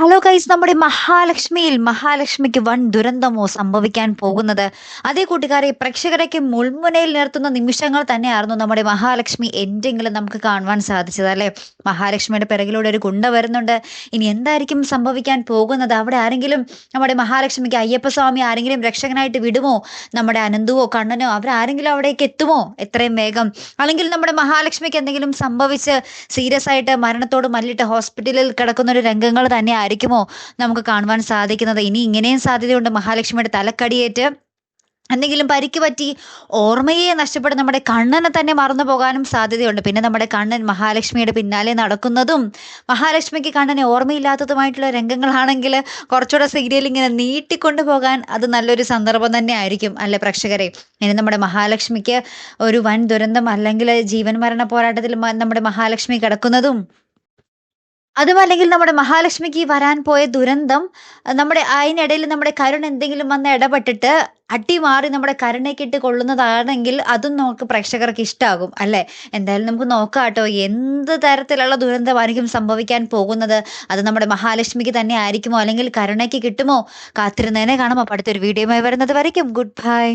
Hello guys നമ്മുടെ മഹാലക്ഷ്മിയിൽ മഹാലക്ഷ്മിക്ക് വൻ ദുരന്തമോ സംഭവിക്കാൻ പോകുന്നത്. അതേ കൂട്ടുകാരെ പ്രേക്ഷകരേക്ക് മുൾമുനയിൽ നിർത്തുന്ന നിമിഷങ്ങൾ തന്നെയായിരുന്നു നമ്മുടെ മഹാലക്ഷ്മി എന്തെങ്കിലും നമുക്ക് കാണുവാൻ സാധിച്ചത് അല്ലെ? മഹാലക്ഷ്മിയുടെ പിറകിലൂടെ ഒരു കുണ്ട വരുന്നുണ്ട്. ഇനി എന്തായിരിക്കും സംഭവിക്കാൻ പോകുന്നത്? അവിടെ ആരെങ്കിലും നമ്മുടെ മഹാലക്ഷ്മിക്ക് അയ്യപ്പസ്വാമി ആരെങ്കിലും രക്ഷകനായിട്ട് വിടുമോ? നമ്മുടെ അനന്തുവോ കണ്ണനോ അവരാരെങ്കിലും അവിടേക്ക് എത്തുമോ? എത്രയും വേഗം. അല്ലെങ്കിൽ നമ്മുടെ മഹാലക്ഷ്മിക്ക് എന്തെങ്കിലും സംഭവിച്ച് സീരിയസ് ആയിട്ട് മരണത്തോട് മല്ലിട്ട് ഹോസ്പിറ്റലിൽ കിടക്കുന്ന ഒരു രംഗങ്ങൾ തന്നെ ആയിരിക്കുമോ നമുക്ക് കാണുവാൻ സാധിക്കുന്നത് ഇനി ഇങ്ങനെയും സാധ്യതയുണ്ട്. മഹാലക്ഷ്മിയുടെ തലക്കടിയേറ്റ്. എന്തെങ്കിലും പരിക്ക് പറ്റി ഓർമ്മയെ നഷ്ടപ്പെട്ട് നമ്മുടെ കണ്ണനെ തന്നെ മറന്നു പോകാനും സാധ്യതയുണ്ട്. പിന്നെ നമ്മുടെ കണ്ണൻ മഹാലക്ഷ്മിയുടെ പിന്നാലെ നടക്കുന്നതും മഹാലക്ഷ്മിക്ക് കണ്ണനെ ഓർമ്മയില്ലാത്തതുമായിട്ടുള്ള രംഗങ്ങളാണെങ്കിൽ കുറച്ചുകൂടെ സീരിയൽ ഇങ്ങനെ നീട്ടിക്കൊണ്ടു പോകാൻ അത് നല്ലൊരു സന്ദർഭം തന്നെ ആയിരിക്കും അല്ലെ പ്രേക്ഷകരെ? ഇനി നമ്മുടെ മഹാലക്ഷ്മിക്ക് ഒരു വൻ ദുരന്തം അല്ലെങ്കിൽ ജീവൻ മരണ പോരാട്ടത്തിൽ നമ്മുടെ മഹാലക്ഷ്മി കിടക്കുന്നതും അതും അല്ലെങ്കിൽ നമ്മുടെ മഹാലക്ഷ്മിക്ക് വരാൻ പോയ ദുരന്തം നമ്മുടെ അതിനിടയിൽ നമ്മുടെ കരുൺ എന്തെങ്കിലും വന്ന് ഇടപെട്ടിട്ട് അട്ടി മാറി നമ്മുടെ കരുണയ്ക്കിട്ട് കൊള്ളുന്നതാണെങ്കിൽ അതും നമുക്ക് പ്രേക്ഷകർക്ക് ഇഷ്ടമാകും അല്ലേ? എന്തായാലും നമുക്ക് നോക്കാം കേട്ടോ എന്ത് തരത്തിലുള്ള ദുരന്തമായിരിക്കും സംഭവിക്കാൻ പോകുന്നത്? അത് നമ്മുടെ മഹാലക്ഷ്മിക്ക് തന്നെ ആയിരിക്കുമോ? അല്ലെങ്കിൽ കരുണയ്ക്ക് കിട്ടുമോ? കാത്തിരുന്നതിനെ കാണുമ്പോൾ അപ്പോൾ അടുത്തൊരു വീഡിയോയുമായി വരുന്നത് വരയ്ക്കും. Good bye